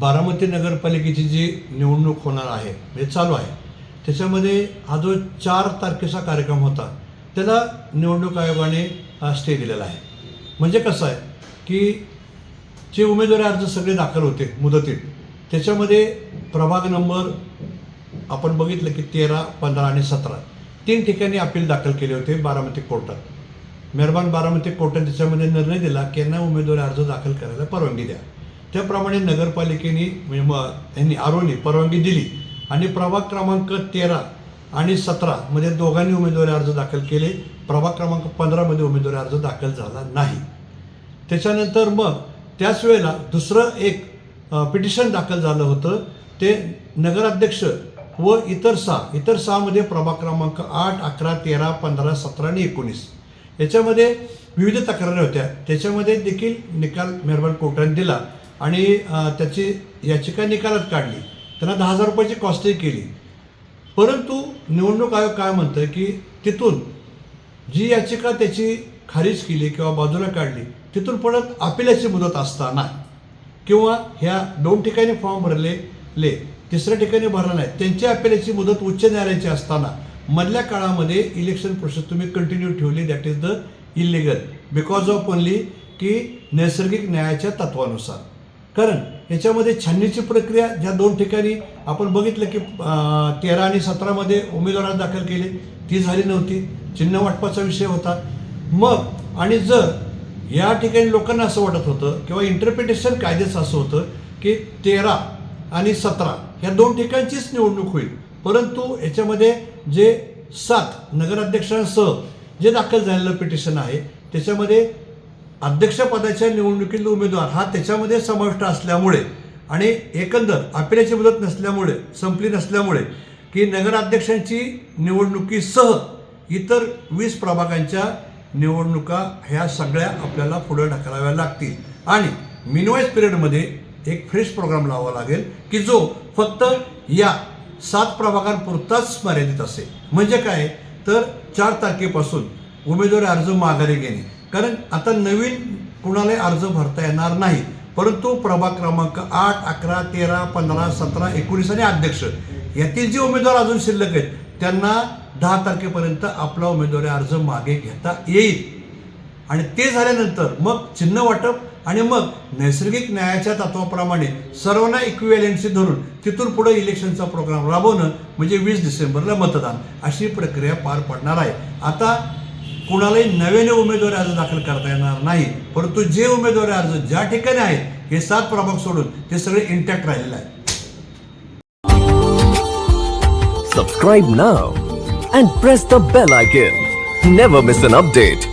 बारामती नगरपालिकेची जी निवडणूक होणार आहे म्हणजे चालू आहे त्याच्यामध्ये हा जो चार तारखेचा कार्यक्रम होता त्याला निवडणूक आयोगाने स्टे दिलेला आहे. म्हणजे कसं आहे की जे उमेदवारी अर्ज सगळे दाखल होते मुदतीत त्याच्यामध्ये प्रभाग नंबर आपण बघितलं की तेरा पंधरा आणि सतरा तीन ठिकाणी अपील दाखल केले होते बारामती कोर्टात. मेहरबान बारामती कोर्टात त्याच्यामध्ये निर्णय दिला की यांना उमेदवारी अर्ज दाखल करायला परवानगी द्या. त्याप्रमाणे नगरपालिकेने यांनी आरोनी परवानगी दिली आणि प्रभाग क्रमांक तेरा आणि सतरामध्ये दोघांनी उमेदवारी अर्ज दाखल केले. प्रभाग क्रमांक पंधरामध्ये उमेदवारी अर्ज दाखल झाला नाही. त्याच्यानंतर मग त्याच वेळेला दुसरं एक पिटिशन दाखल झालं होतं. ते नगराध्यक्ष व इतर सहा इतर सहामध्ये प्रभाग क्रमांक आठ अकरा तेरा पंधरा सतरा आणि एकोणीस. याच्यामध्ये विविध तक्रारी होत्या. त्याच्यामध्ये देखील निकाल मेहरबान कोर्टाने दिला. आणि त्याची याचिका निकालात काढली. त्यांना दहा हजार रुपयाची कॉस्टही केली. परंतु निवडणूक आयोग काय म्हणतं की तिथून जी याचिका त्याची खारिज केली किंवा बाजूला काढली तिथून परत अपिलाची मुदत असताना किंवा ह्या दोन ठिकाणी फॉर्म भरले ले तिसऱ्या ठिकाणी भरला नाही त्यांची अपिलाची मुदत उच्च न्यायालयाची असताना मधल्या काळामध्ये इलेक्शन प्रोसेस तुम्ही कंटिन्यू ठेवली that is the illegal because of only की नैसर्गिक न्यायाच्या तत्वानुसार. कारण याच्यामध्ये छाननीची प्रक्रिया ज्या दोन ठिकाणी आपण बघितलं की तेरा आणि सतरामध्ये उमेदवार दाखल केले ती झाली नव्हती. चिन्ह वाटपाचा विषय होता. मग आणि जर या ठिकाणी लोकांना असं वाटत होतं किंवा इंटरप्रिटेशन कायद्याचं असं होतं की तेरा आणि सतरा ह्या दोन ठिकाणचीच निवडणूक होईल. परंतु याच्यामध्ये जे सात नगराध्यक्षांसह जे दाखल झालेलं पिटिशन आहे त्याच्यामध्ये अध्यक्षपदाच्या निवडणुकीतील उमेदवार हा त्याच्यामध्ये समाविष्ट असल्यामुळे आणि एकंदर अपिलाची मुदत नसल्यामुळे संपली नसल्यामुळे की नगराध्यक्षांची निवडणुकीसह इतर वीस प्रभागांच्या निवडणुका ह्या सगळ्या आपल्याला पुढे ढकलाव्या लागतील. आणि मिनवाईज पिरियडमध्ये एक फ्रेश प्रोग्राम लावावा लागेल की जो फक्त या सात प्रभागांपुरताच मर्यादित असेल. म्हणजे काय? तर चार तारखेपासून उमेदवारी अर्ज माघारी घेणे. कारण आता नवीन कुणालाही अर्ज भरता येणार नाही. परंतु प्रभाग क्रमांक आठ अकरा तेरा पंधरा सतरा एकोणीस आणि अध्यक्ष यातील जे उमेदवार अजून शिल्लक आहेत त्यांना दहा तारखेपर्यंत आपला उमेदवारी अर्ज मागे घेता येईल. आणि ते झाल्यानंतर मग चिन्ह वाटप आणि मग नैसर्गिक न्यायाच्या तत्वाप्रमाणे सर्वांना इक्विव्हॅलेन्सी धरून तिथून पुढे इलेक्शनचा प्रोग्राम राबवणं म्हणजे वीस डिसेंबरला मतदान अशी प्रक्रिया पार पडणार आहे. आता कुणालाही नव्याने उमेदवारी अर्ज दाखल करता येणार नाही. परंतु जे उमेदवारी अर्ज ज्या ठिकाणी आहेत हे सात प्रभाग सोडून ते सगळे इंटॅक्ट राहिलेले आहेत. Subscribe now and press the bell icon never miss an update